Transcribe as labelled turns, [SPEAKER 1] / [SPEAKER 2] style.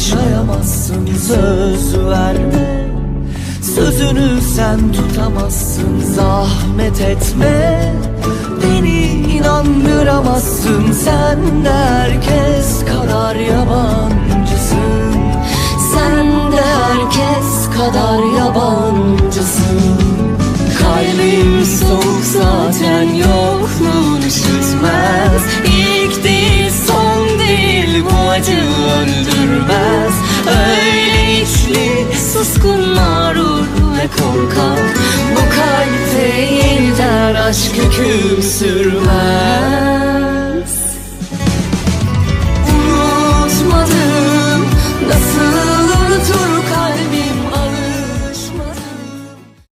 [SPEAKER 1] yaşayamazsın Söz verme. Sözünü sen tutamazsın Zahmet etme. Beni inandıramazsın Sen de herkes kadar yabancısın. Sen de herkes kadar yabancısın içli suskun mağrur ve korkak. Bu kalpte yeniden aşk hüküm sürmez